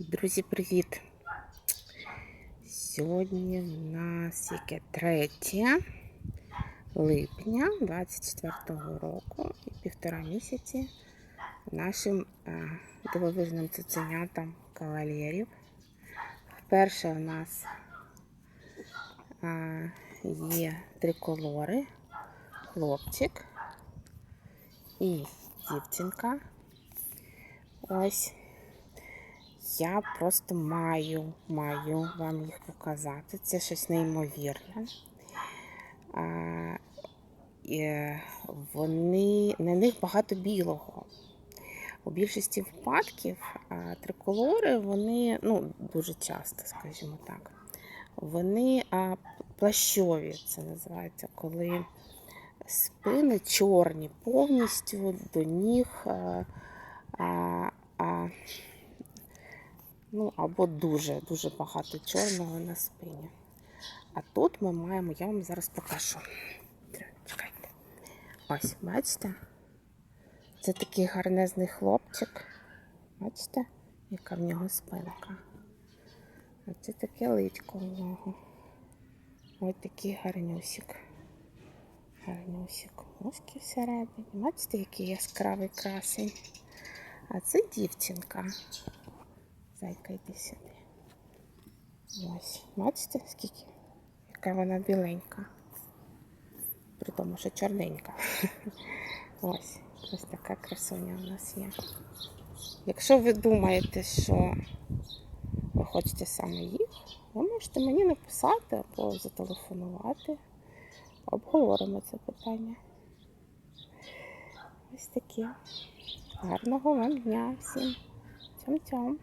Друзі, привіт! Сьогодні в нас яке 3 липня 24-го року і півтора місяці нашим е, дивовижним цуценятам кавалерів. Вперше у нас е, є триколори, хлопчик і дівчинка. Ось. Я просто маю, маю вам їх показати. Це щось неймовірне. А, і вони, на них багато білого. У більшості випадків а, триколори, вони, ну, дуже часто, скажімо так, вони а, плащові, це називається, коли спини чорні повністю до ніг. А, а, Ну, або дуже, дуже багато чорного на спині. А тут ми маємо, я вам зараз покажу. Чекайте. Ось, бачите? Це такий гарнезний хлопчик. Бачите, яка в нього спинка. А це таке личко в нього. Ось такий гарнюсик. Гарнюсик. Ушки всередині. Бачите, який яскравий красень. А це дівчинка. Зайка, йди сюди. Ось, бачите, скільки? Яка вона біленька. При тому, що чорненька. Ось, ось така красуня у нас є. Якщо ви думаєте, що ви хочете саме їх, ви можете мені написати або зателефонувати. Обговоримо це питання. Ось таке. Гарного вам дня всім. Цьом-цьом.